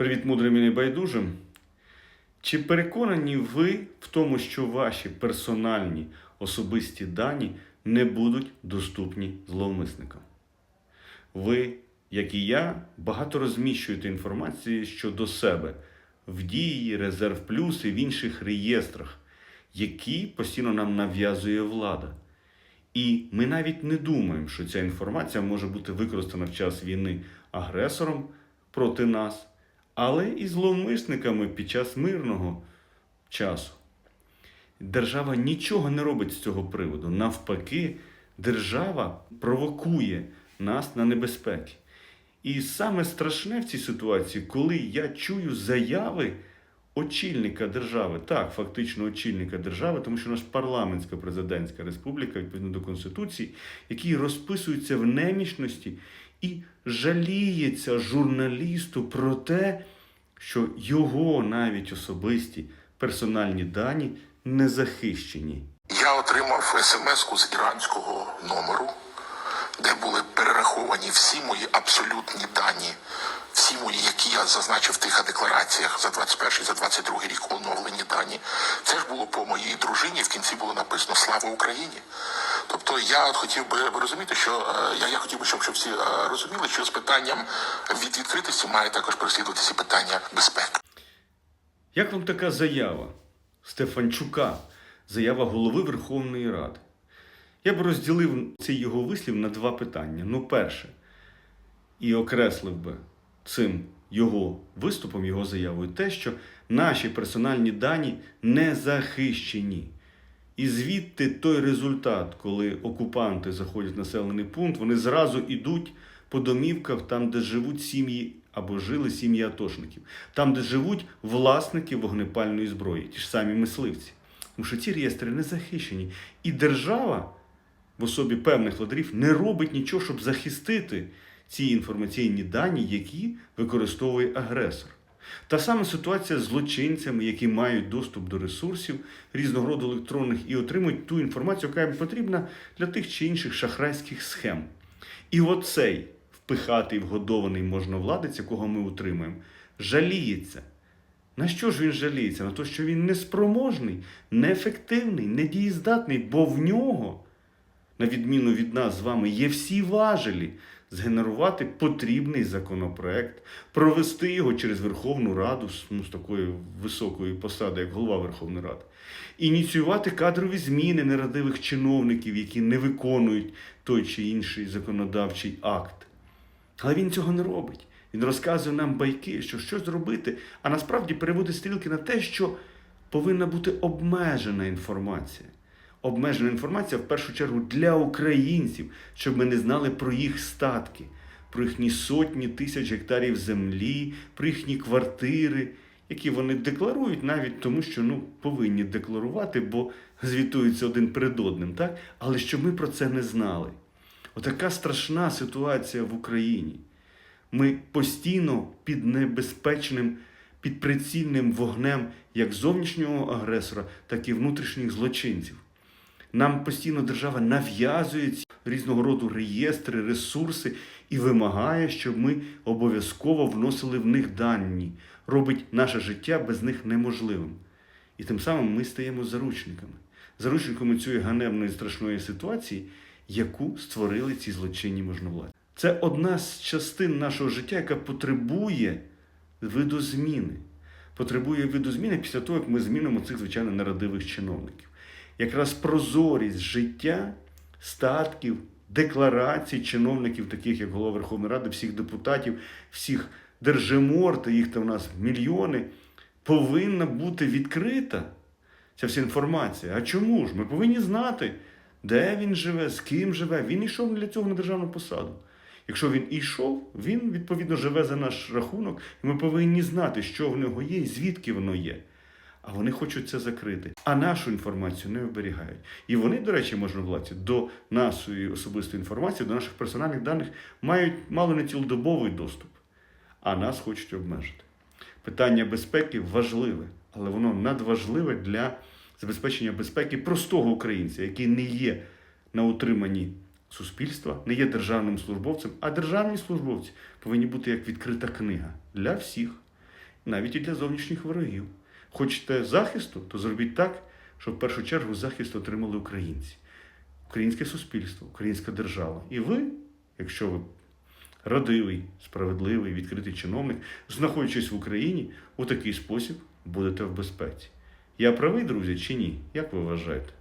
Привіт, мудрим і небайдужим. Чи переконані ви в тому, що ваші персональні особисті дані не будуть доступні зловмисникам? Ви, як і я, багато розміщуєте інформації щодо себе в дії, резерв плюс і в інших реєстрах, які постійно нам нав'язує влада. І ми навіть не думаємо, що ця інформація може бути використана в час війни агресором проти нас, але і зловмисниками під час мирного часу. Держава нічого не робить з цього приводу. Навпаки, держава провокує нас на небезпеки. І саме страшне в цій ситуації, коли я чую заяви очільника держави, так, фактично очільника держави, тому що у нас парламентська президентська республіка, відповідно до Конституції, який розписується в немічності і жаліється журналісту про те, що його навіть особисті персональні дані не захищені. Я отримав смс-ку з іранського номеру, де були перераховані всі мої абсолютні дані, всі мої, які я зазначив в тих деклараціях за 21 за 22 рік оновлені дані. Це ж було по моїй дружині. В кінці було написано Слава Україні. Тобто я от хотів би розуміти, що е, я, я хотів би, щоб, щоб всі е, розуміли, що з питанням від відкритості має також переслідуватися питання безпеки. Як вам така заява Стефанчука, заява голови Верховної Ради? Я б розділив цей його вислів на два питання. Ну, перше, і окреслив би цим його виступом, його заявою, те, що наші персональні дані не захищені. І звідти той результат, коли окупанти заходять в населений пункт, вони зразу йдуть по домівках, там, де живуть сім'ї або жили сім'ї атошників, там, де живуть власники вогнепальної зброї, ті ж самі мисливці. Тому що ці реєстри не захищені. І держава в особі певних владарів не робить нічого, щоб захистити ці інформаційні дані, які використовує агресор. Та сама ситуація з злочинцями, які мають доступ до ресурсів різного роду електронних і отримують ту інформацію, яка їм потрібна для тих чи інших шахрайських схем. І оцей впихатий, вгодований можновладець, якого ми утримуємо, жаліється. На що ж він жаліється? На те, що він неспроможний, неефективний, недієздатний, бо в нього, на відміну від нас з вами, є всі важелі згенерувати потрібний законопроект, провести його через Верховну Раду ну, з такої високої посади, як голова Верховної Ради, ініціювати кадрові зміни нерадивих чиновників, які не виконують той чи інший законодавчий акт. Але він цього не робить. Він розказує нам байки, що щось зробити, а насправді переводить стрілки на те, що повинна бути обмежена інформація. Обмежена інформація в першу чергу для українців, щоб ми не знали про їх статки, про їхні сотні тисяч гектарів землі, про їхні квартири, які вони декларують навіть тому, що ну, повинні декларувати, бо звітуються один перед одним, так? але щоб ми про це не знали. Отака страшна ситуація в Україні. Ми постійно під небезпечним, під прицільним вогнем як зовнішнього агресора, так і внутрішніх злочинців. Нам постійно держава нав'язує різного роду реєстри, ресурси і вимагає, щоб ми обов'язково вносили в них дані, робить наше життя без них неможливим. І тим самим ми стаємо заручниками, заручниками цієї ганебної страшної ситуації, яку створили ці злочинні можновладці. Це одна з частин нашого життя, яка потребує видозміни. Потребує видозміни після того, як ми змінимо цих звичайно нерадивих чиновників. Якраз прозорість життя, статків, декларацій чиновників, таких як голова Верховної Ради, всіх депутатів, всіх держимор, та їх там у нас мільйони, повинна бути відкрита. Ця вся інформація. А чому ж? Ми повинні знати, де він живе, з ким живе. Він йшов для цього на державну посаду. Якщо він і йшов, він відповідно живе за наш рахунок, і ми повинні знати, що в нього є і звідки воно є. А вони хочуть це закрити, а нашу інформацію не оберігають. І вони, до речі, можновладці, до нашої особистої інформації, до наших персональних даних мають мало не цілодобовий доступ, а нас хочуть обмежити. Питання безпеки важливе, але воно надважливе для забезпечення безпеки простого українця, який не є на утриманні суспільства, не є державним службовцем, а державні службовці повинні бути як відкрита книга для всіх. навіть і для зовнішніх ворогів. Хочете захисту, то зробіть так, щоб в першу чергу захист отримали українці, українське суспільство, українська держава. І ви, якщо ви радивий, справедливий, відкритий чиновник, знаходячись в Україні, у такий спосіб будете в безпеці. Я правий, друзі, чи ні? Як ви вважаєте?